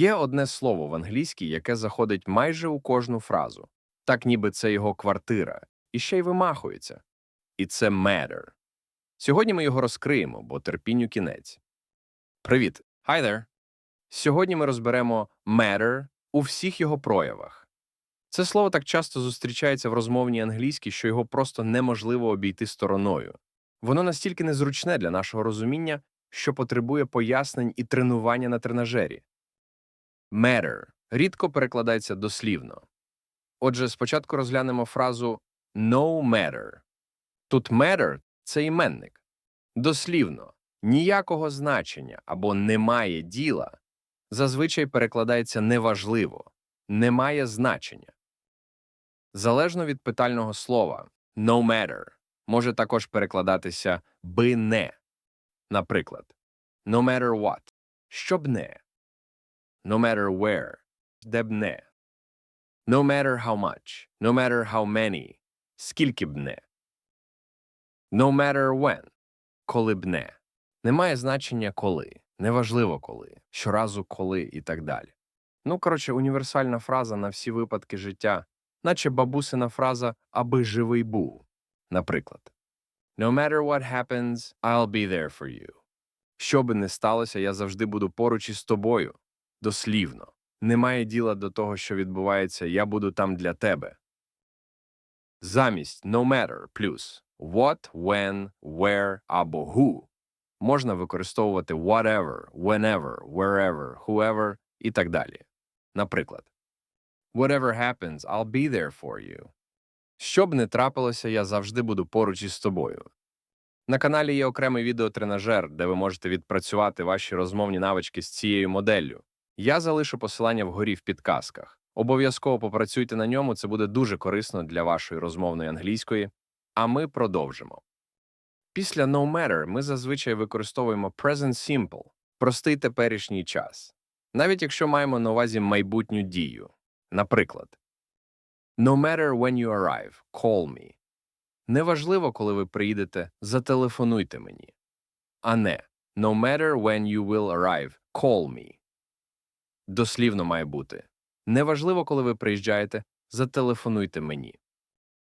Є одне слово в англійській, яке заходить майже у кожну фразу, так ніби це його квартира, і ще й вимахується. І це matter. Сьогодні ми його розкриємо, бо терпінню кінець. Привіт. Hi there. Сьогодні ми розберемо matter у всіх його проявах. Це слово так часто зустрічається в розмовній англійській, що його просто неможливо обійти стороною. Воно настільки незручне для нашого розуміння, що потребує пояснень і тренування на тренажері. Matter рідко перекладається дослівно. Отже, спочатку розглянемо фразу no matter. Тут matter – це іменник. Дослівно, ніякого значення або немає діла зазвичай перекладається неважливо, немає значення. Залежно від питального слова no matter може також перекладатися би не. Наприклад, no matter what що б не, no matter where де б no matter how much, no matter how many скільки б no matter when коли б не. Немає значення коли, неважливо коли, щоразу коли і так далі. Ну, коротше, універсальна фраза на всі випадки життя, наче бабусина фраза аби живий був. Наприклад, No matter what happens, I'll be there for you. Що би не сталося, я завжди буду поруч із тобою. Дослівно. Немає діла до того, що відбувається, я буду там для тебе. Замість no matter плюс what, when, where або who можна використовувати whatever, whenever, wherever, whoever і так далі. Наприклад, Whatever happens, I'll be there for you. Що б не трапилося, я завжди буду поруч із тобою. На каналі є окремий відеотренажер, де ви можете відпрацювати ваші розмовні навички з цією моделлю. Я залишу посилання вгорі в підказках. Обов'язково попрацюйте на ньому, це буде дуже корисно для вашої розмовної англійської. А ми продовжимо. Після no matter ми зазвичай використовуємо present simple – простий теперішній час, навіть якщо маємо на увазі майбутню дію. Наприклад, No matter when you arrive, call me. Неважливо, коли ви приїдете, зателефонуйте мені. А не No matter when you will arrive, call me. Дослівно має бути. Неважливо, коли ви приїжджаєте, зателефонуйте мені.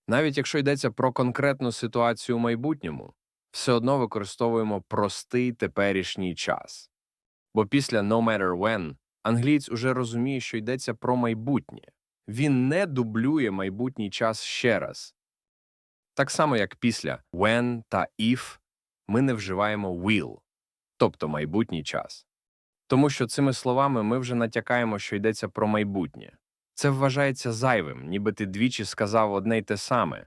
Навіть якщо йдеться про конкретну ситуацію у майбутньому, все одно використовуємо простий теперішній час. Бо після no matter when англієць уже розуміє, що йдеться про майбутнє. Він не дублює майбутній час ще раз. Так само, як після when та if ми не вживаємо will, тобто майбутній час. Тому що цими словами ми вже натякаємо, що йдеться про майбутнє. Це вважається зайвим, ніби ти двічі сказав одне й те саме.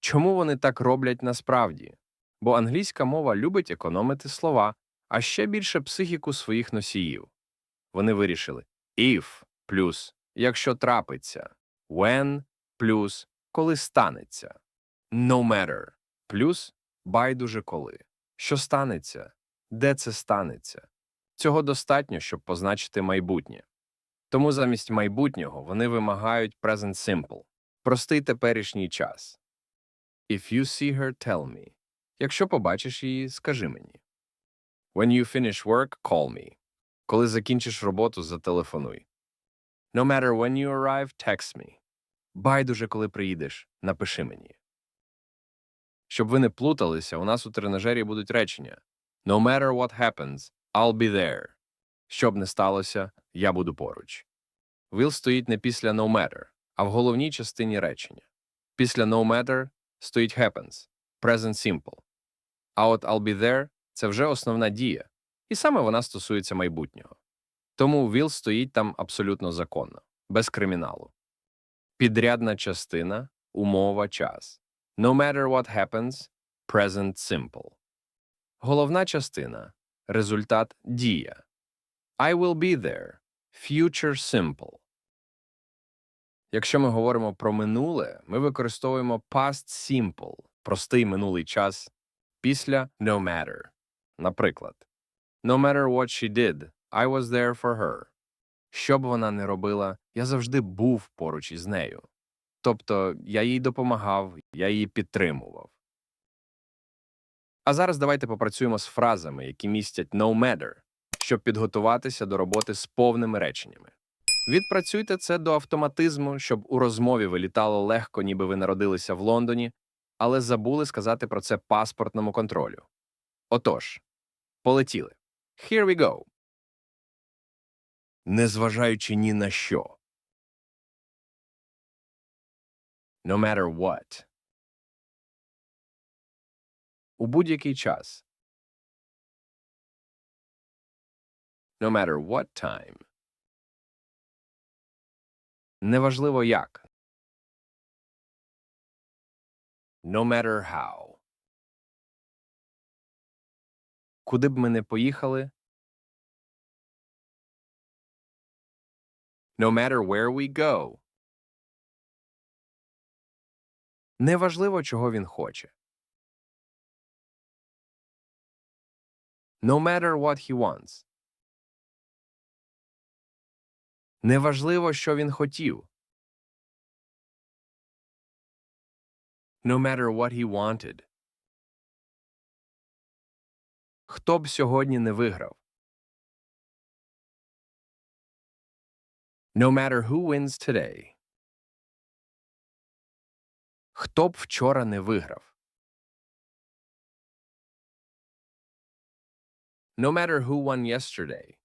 Чому вони так роблять насправді? Бо англійська мова любить економити слова, а ще більше психіку своїх носіїв. Вони вирішили if плюс якщо трапиться, when плюс коли станеться, no matter плюс байдуже коли. Що станеться, де це станеться. Цього достатньо, щоб позначити майбутнє. Тому замість майбутнього вони вимагають present simple – простий теперішній час. If you see her, tell me. Якщо побачиш її, скажи мені. When you finish work, call me. Коли закінчиш роботу, зателефонуй. No matter when you arrive, text me. Байдуже, коли приїдеш, напиши мені. Щоб ви не плуталися, у нас у тренажері будуть речення No matter what happens, I'll be there. Щоб не сталося, я буду поруч. Will стоїть не після no matter, а в головній частині речення. Після no matter стоїть happens, present simple. А от I'll be there це вже основна дія, і саме вона стосується майбутнього. Тому will стоїть там абсолютно законно, без криміналу. Підрядна частина, умова, час. No matter what happens, present simple. Головна частина результат дія. I will be there. Future simple. Якщо ми говоримо про минуле, ми використовуємо past simple простий минулий час після no matter. Наприклад, No matter what she did, I was there for her. Що б вона не робила, я завжди був поруч із нею. Тобто я їй допомагав, я її підтримував. А зараз давайте попрацюємо з фразами, які містять no matter, щоб підготуватися до роботи з повними реченнями. Відпрацюйте це до автоматизму, щоб у розмові вилітало легко, ніби ви народилися в Лондоні, але забули сказати про це паспортному контролю. Отож, полетіли. Here we go. Незважаючи ні на що. No matter what. У будь-який час. No matter what time. Неважливо як. No matter how. Куди б ми не поїхали. No matter where we go. Неважливо, чого він хоче. No matter what he wants. Неважливо, що він хотів. No matter what he wanted. Хто б сьогодні не виграв. No matter who wins today. Хто б вчора не виграв. No matter who won yesterday.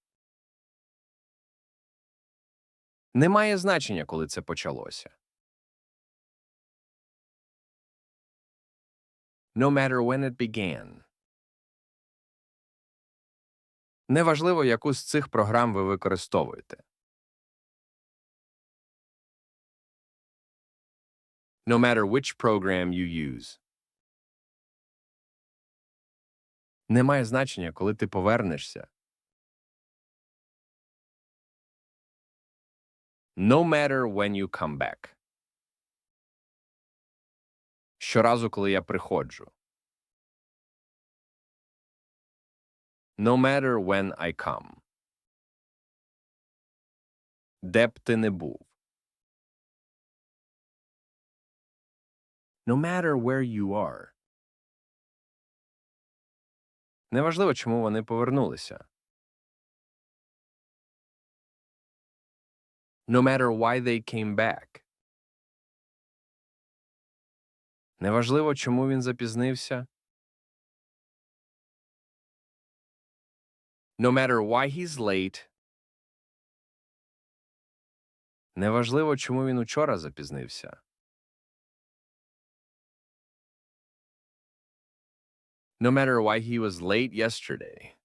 Немає значення, коли це почалося. No matter when it began. Неважливо, яку з цих програм ви використовуєте. No matter which program you use. Немає значення, коли ти повернешся. No matter when you come back. Щоразу, коли я приходжу. No matter when I come. Де б ти не був. No matter where you are. Неважливо, чому вони повернулися. No matter why they came back. Неважливо, чому він запізнився. No matter why he's late. Неважливо, чому він учора запізнився. No matter why he was late yesterday.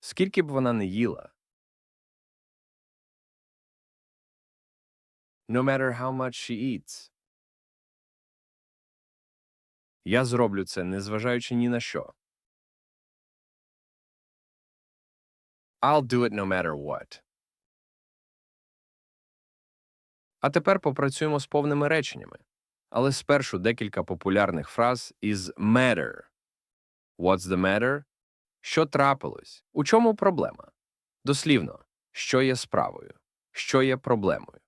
Скільки б вона не їла. No matter how much she eats. Я зроблю це, незважаючи ні на що. I'll do it no matter what. А тепер попрацюємо з повними реченнями. Але спершу декілька популярних фраз із matter. What's the matter? Що трапилось? У чому проблема? Дослівно, що є справою, що є проблемою.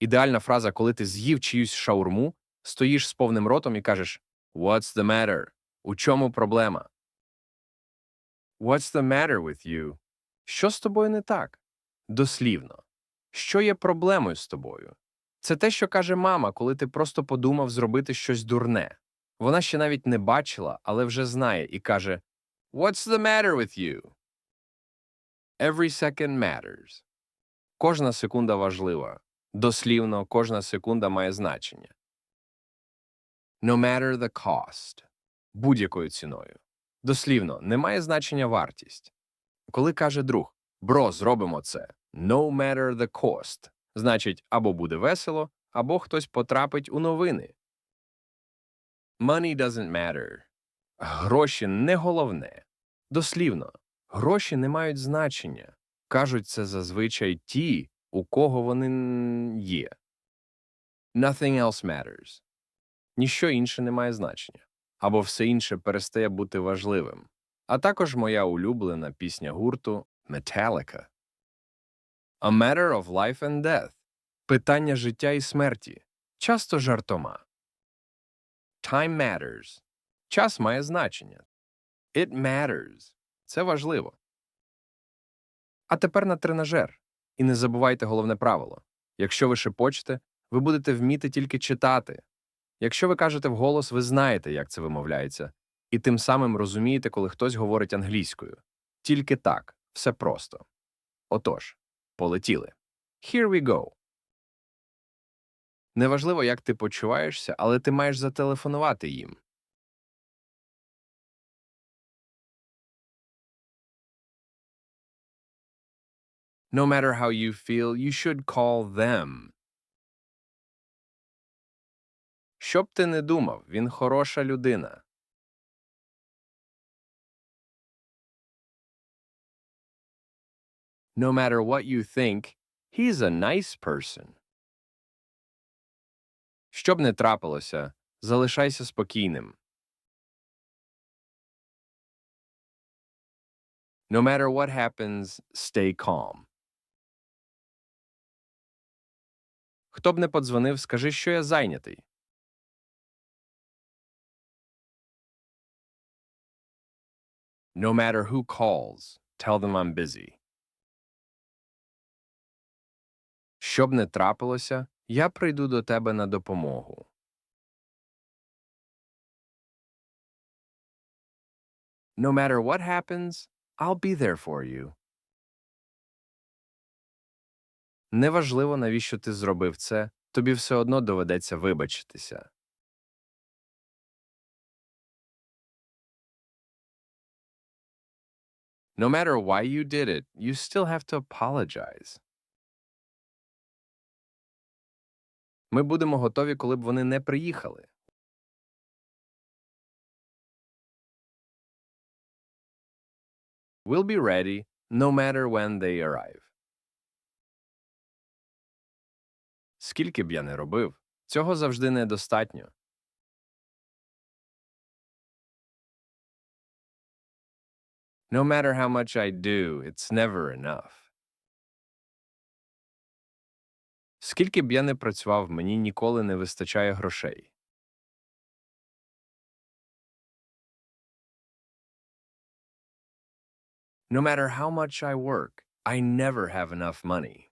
Ідеальна фраза, коли ти з'їв чиюсь шаурму, стоїш з повним ротом і кажеш What's the matter? У чому проблема? What's the matter with you? Що з тобою не так? Дослівно. Що є проблемою з тобою? Це те, що каже мама, коли ти просто подумав зробити щось дурне. Вона ще навіть не бачила, але вже знає і каже What's the matter with you? Every second matters. Кожна секунда важлива. Дослівно, кожна секунда має значення. No matter the cost. Будь-якою ціною. Дослівно, не має значення вартість. Коли каже друг Бро, зробимо це. No matter the cost. Значить, або буде весело, або хтось потрапить у новини. Money doesn't matter. Гроші не головне. Дослівно, гроші не мають значення. Кажуть це зазвичай ті, у кого вони є. Nothing else matters. Ніщо інше не має значення. Або все інше перестає бути важливим. А також моя улюблена пісня гурту Metallica. A matter of life and death. Питання життя і смерті. Часто жартома. Time matters. Час має значення. It matters. Це важливо. А тепер на тренажер. І не забувайте головне правило. Якщо ви шепочете, ви будете вміти тільки читати. Якщо ви кажете вголос, ви знаєте, як це вимовляється, і тим самим розумієте, коли хтось говорить англійською. Тільки так, все просто. Отож, полетіли. Here we go. Неважливо, як ти почуваєшся, але ти маєш зателефонувати їм. No matter how you feel, you should call them. Що б ти не думав, він хороша людина. No matter what you think, he's a nice person. Що б не трапилося, залишайся спокійним. No matter what happens, stay calm. Хто б не подзвонив, скажи, що я зайнятий. No matter who calls, tell them I'm busy. Що б не трапилося, я прийду до тебе на допомогу. No matter what happens, I'll be there for you. Неважливо, навіщо ти зробив це, тобі все одно доведеться вибачитися. No matter why you did it, you still have to apologize. Ми будемо готові, коли б вони не приїхали. We'll be ready no matter when they arrive. Скільки б я не робив, цього завжди недостатньо. No matter how much I do, it's never enough. Скільки б я не працював, мені ніколи не вистачає грошей. No matter how much I work, I never have enough money.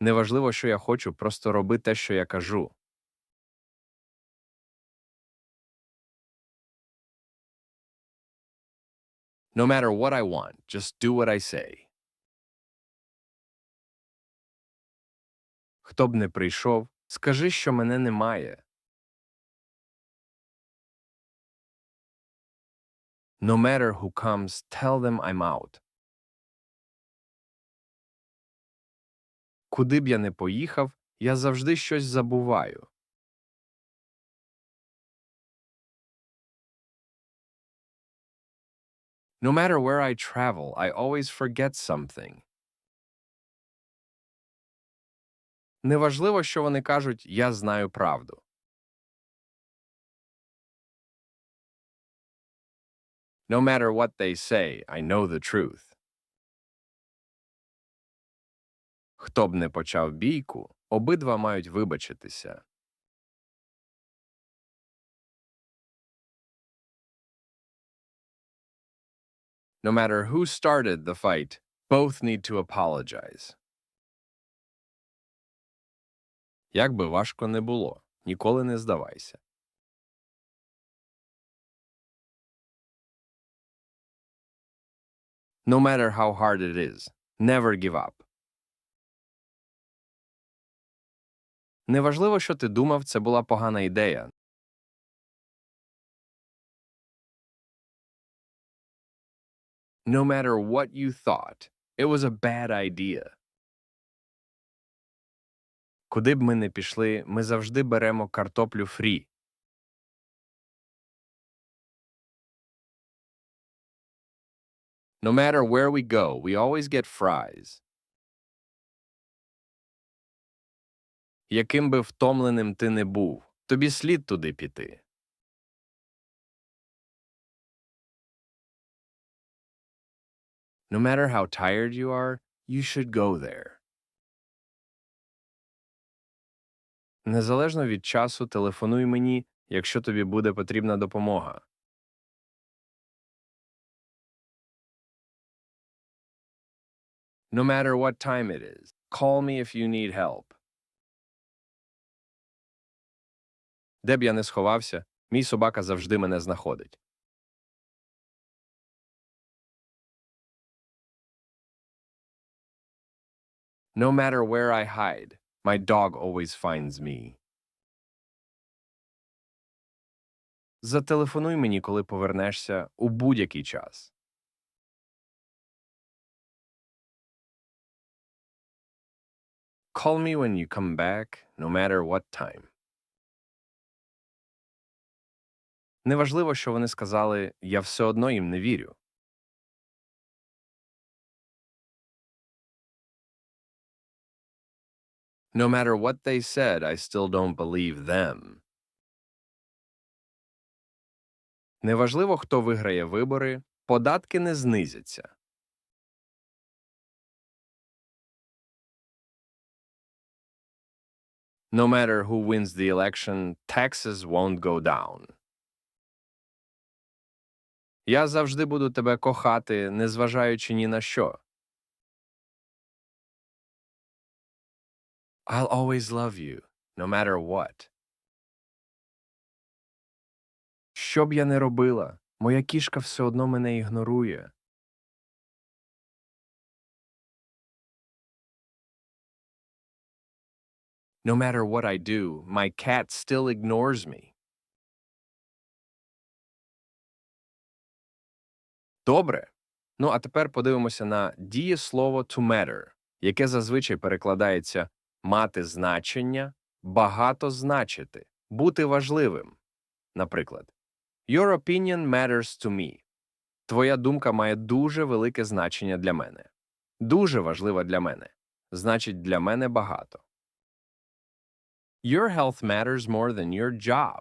Неважливо, що я хочу, просто роби те, що я кажу. No matter what I want, just do what I say. Хто б не прийшов, скажи, що мене немає. No matter who comes, tell them I'm out. Куди б я не поїхав, я завжди щось забуваю. No matter where I travel, I always forget something. Неважливо, що вони кажуть «я знаю правду». No matter what they say, I know the truth. Хто б не почав бійку, обидва мають вибачитися. No matter who started the fight, both need to apologize. Як би важко не було, ніколи не здавайся. No matter how hard it is, never give up. Неважливо, що ти думав, це була погана ідея. No matter what you thought, it was a bad idea. Куди б ми не пішли, ми завжди беремо картоплю фрі. No matter where we go, we always get fries. Яким би втомленим ти не був, тобі слід туди піти. No matter how tired you are, you should go there. Незалежно від часу, телефонуй мені, якщо тобі буде потрібна допомога. No matter what time it is, call me if you need help. Де б я не сховався, мій собака завжди мене знаходить. No matter where I hide, my dog always finds me. Зателефонуй мені, коли повернешся у будь-який час. Call me when you come back, no matter what time. Неважливо, що вони сказали, я все одно їм не вірю. No matter what they said, I still don't believe them. Неважливо, хто виграє вибори, податки не знизяться. No matter who wins the election, taxes won't go down. Я завжди буду тебе кохати, незважаючи ні на що. I'll always love you, no matter what. Що б я не робила, моя кішка все одно мене ігнорує. No matter what I do, my cat still ignores me. Добре. Ну а тепер подивимося на дієслово to matter, яке зазвичай перекладається мати значення, багато значити, бути важливим. Наприклад, Your opinion matters to me. Твоя думка має дуже велике значення для мене. Дуже важлива для мене. Значить, для мене багато. Your health matters more than your job.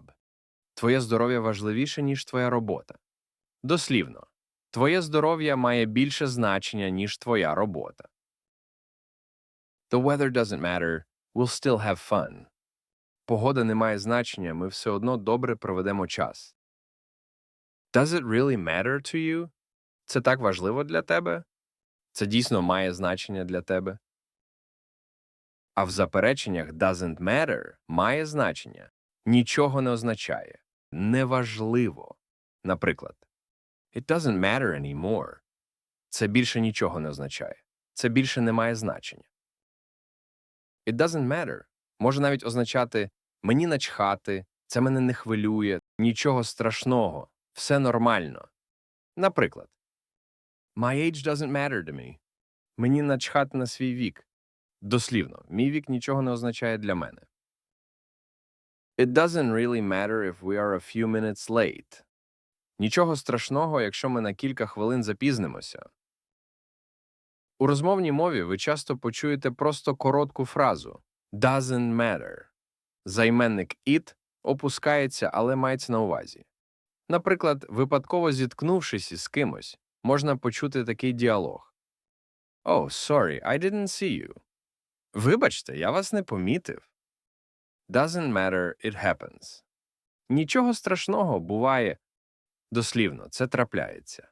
Твоє здоров'я важливіше, ніж твоя робота. Дослівно, твоє здоров'я має більше значення, ніж твоя робота. The weather doesn't matter, we'll still have fun. Погода не має значення, ми все одно добре проведемо час. Does it really matter to you? Це так важливо для тебе? Це дійсно має значення для тебе? А в запереченнях doesn't matter має значення, нічого не означає, неважливо. Наприклад, It doesn't matter anymore. Це більше нічого не означає. Це більше не має значення. It doesn't matter може навіть означати мені начхати, це мене не хвилює, нічого страшного, все нормально. Наприклад, My age doesn't matter to me. Мені начхати на свій вік. Дослівно, мій вік нічого не означає для мене. It doesn't really matter if we are a few minutes late. Нічого страшного, якщо ми на кілька хвилин запізнимося. У розмовній мові ви часто почуєте просто коротку фразу doesn't matter. Займенник it опускається, але мається на увазі. Наприклад, випадково зіткнувшись із кимось, можна почути такий діалог. Oh, sorry, I didn't see you. Вибачте, я вас не помітив. Doesn't matter, it happens. Нічого страшного буває. Дослівно, це трапляється.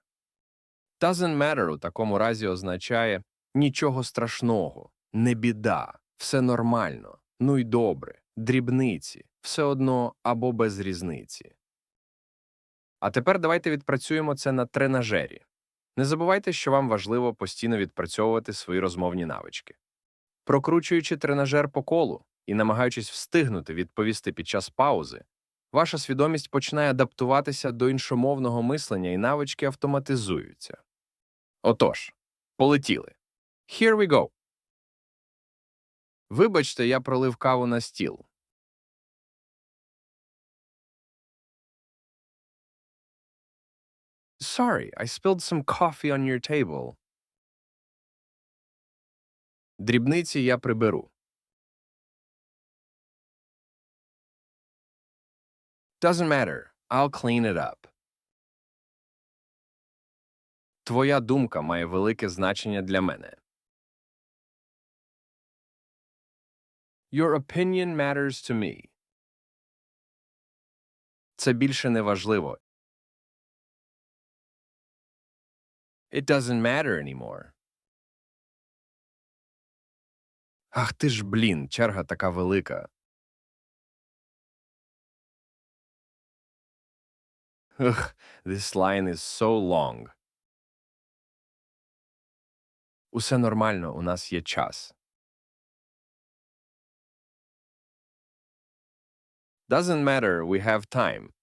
Doesn't matter у такому разі означає нічого страшного, не біда, все нормально, ну й добре, дрібниці, все одно або без різниці. А тепер давайте відпрацюємо це на тренажері. Не забувайте, що вам важливо постійно відпрацьовувати свої розмовні навички. Прокручуючи тренажер по колу і намагаючись встигнути відповісти під час паузи, ваша свідомість починає адаптуватися до іншомовного мислення і навички автоматизуються. Отож, полетіли. Here we go. Вибачте, я пролив каву на стіл. Sorry, I spilled some coffee on your table. Дрібниці я приберу. Doesn't matter. I'll clean it up. Твоя думка має велике значення для мене. Your opinion matters to me. Це більше не важливо. It doesn't matter anymore. Ах ти ж, блін, черга така велика. Ugh, this line is so long. Усе нормально, у нас є час. Doesn't matter, we have time.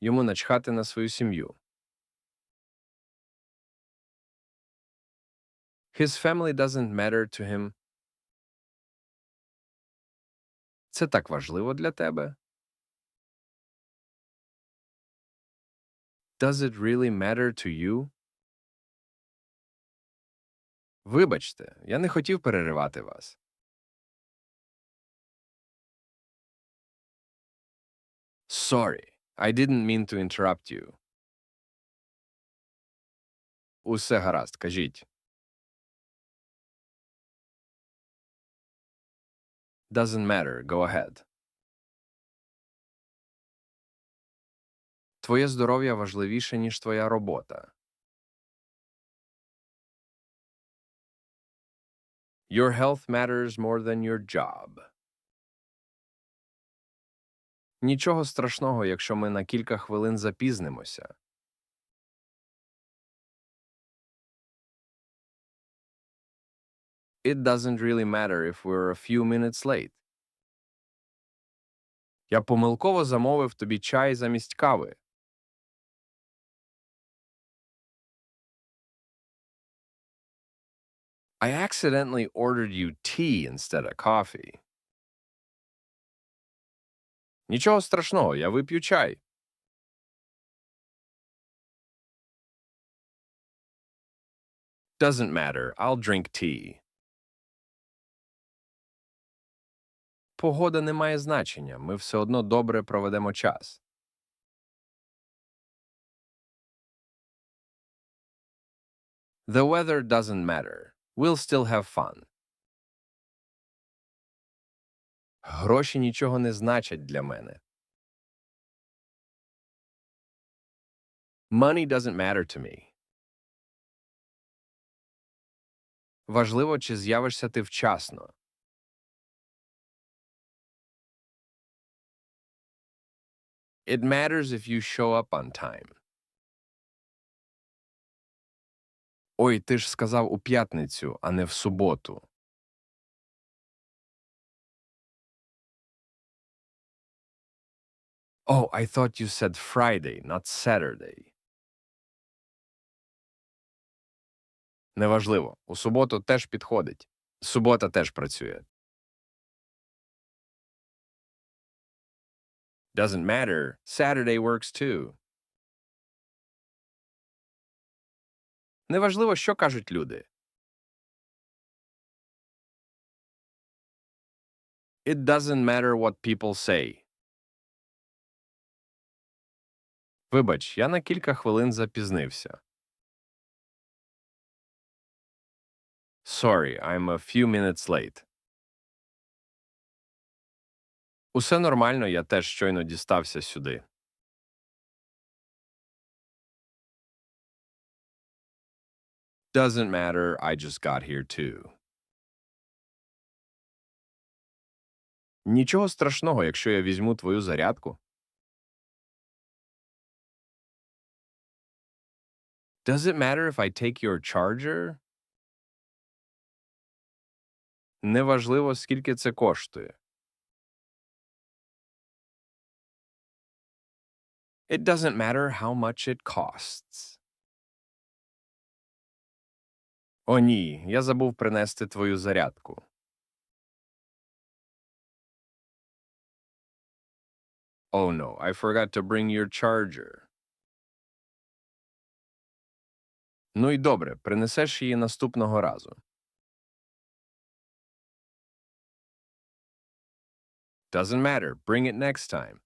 Йому начхати на свою сім'ю. His family doesn't matter to him. Це так важливо для тебе? Does it really matter to you? Вибачте, я не хотів переривати вас. Sorry, I didn't mean to interrupt you. Усе гаразд, кажіть. Doesn't matter, go ahead. Твоє здоров'я важливіше, ніж твоя робота. Your health matters more than your job. Нічого страшного, якщо ми на кілька хвилин запізнимося. It doesn't really matter if we're a few minutes late. Я помилково замовив тобі чай замість кави. I accidentally ordered you tea instead of coffee. Нічого страшного, я вип'ю чай. Doesn't matter, I'll drink tea. Погода не має значення, ми все одно добре проведемо час. The weather doesn't matter. We'll still have fun. Гроші нічого не значать для мене. Money doesn't matter to me. Важливо, чи з'явишся ти вчасно. It matters if you show up on time. Ой, ти ж сказав у п'ятницю, а не в суботу. Oh, I thought you said Friday, not Saturday. Неважливо. У суботу теж підходить. Субота теж працює. Doesn't matter. Saturday works too. Неважливо, що кажуть люди. It doesn't matter what people say. Вибач, я на кілька хвилин запізнився. Sorry, I'm a few minutes late. Усе нормально, я теж щойно дістався сюди. Doesn't matter, I just got here too. Нічого страшного, якщо я візьму твою зарядку. Does it matter if I take your charger? Неважливо, скільки це коштує. It doesn't matter how much it costs. О, ні, я забув принести твою зарядку. Oh no, I forgot to bring your charger. Ну і добре, принесеш її наступного разу. Doesn't matter, bring it next time.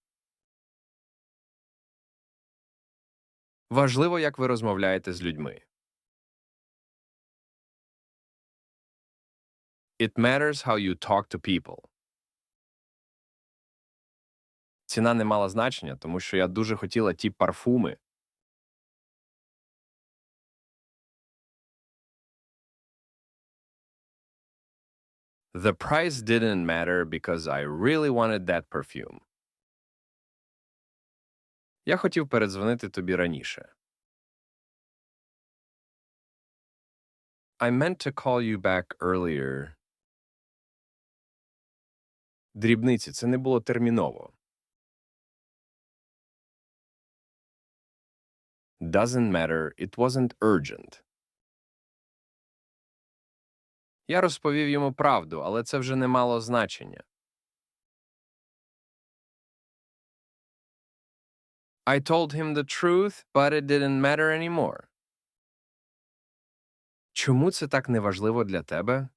Важливо, як ви розмовляєте з людьми. It matters how you talk to people. Ціна не мала значення, тому що я дуже хотіла ті парфуми. The price didn't matter because I really wanted that perfume. Я хотів передзвонити тобі раніше. I meant to call you back earlier. Дрібниці, це не було терміново. Doesn't matter, it wasn't urgent. Я розповів йому правду, але це вже не мало значення. I told him the truth, but it didn't matter anymore. Чому це так неважливо для тебе?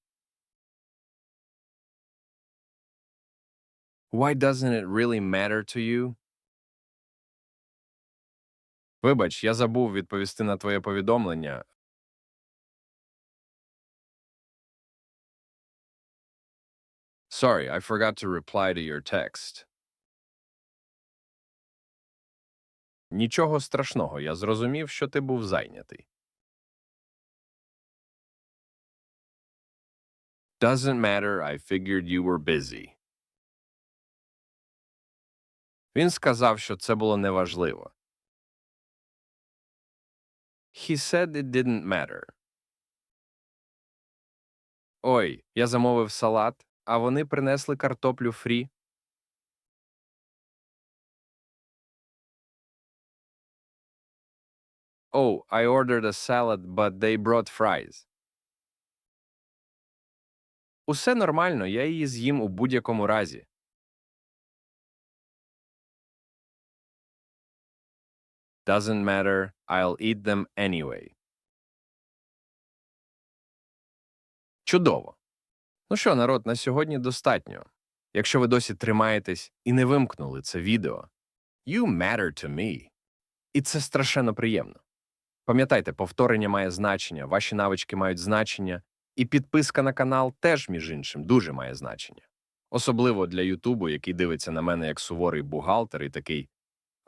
Why doesn't it really matter to you? Вибач, я забув відповісти на твоє повідомлення. Sorry, I forgot to reply to your text. Нічого страшного, я зрозумів, що ти був зайнятий. Doesn't matter, I figured you were busy. Він сказав, що це було неважливо. He said it didn't matter. Ой, я замовив салат, а вони принесли картоплю фрі. Oh, I ordered a salad, but they brought fries. Усе нормально, я її з'їм у будь-якому разі. Doesn't matter, I'll eat them anyway. Чудово. Ну що, народ, на сьогодні достатньо. Якщо ви досі тримаєтесь і не вимкнули це відео, you matter to me. І це страшенно приємно. Пам'ятайте, повторення має значення, ваші навички мають значення, і підписка на канал теж, між іншим, дуже має значення. Особливо для Ютубу, який дивиться на мене як суворий бухгалтер і такий.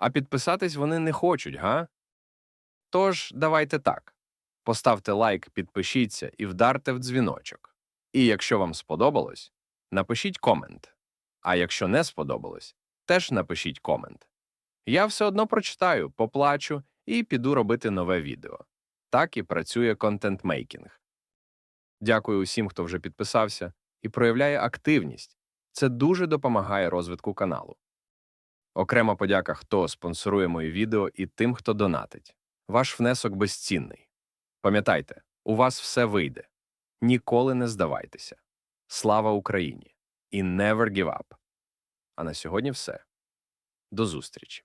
А підписатись вони не хочуть, га? Тож, давайте так. Поставте лайк, підпишіться і вдарте в дзвіночок. І якщо вам сподобалось, напишіть комент. А якщо не сподобалось, теж напишіть комент. Я все одно прочитаю, поплачу і піду робити нове відео. Так і працює контент-мейкінг. Дякую усім, хто вже підписався і проявляє активність. Це дуже допомагає розвитку каналу. Окрема подяка, хто спонсорує мої відео і тим, хто донатить. Ваш внесок безцінний. Пам'ятайте, у вас все вийде. Ніколи не здавайтеся. Слава Україні! І never give up. А на сьогодні все. До зустрічі!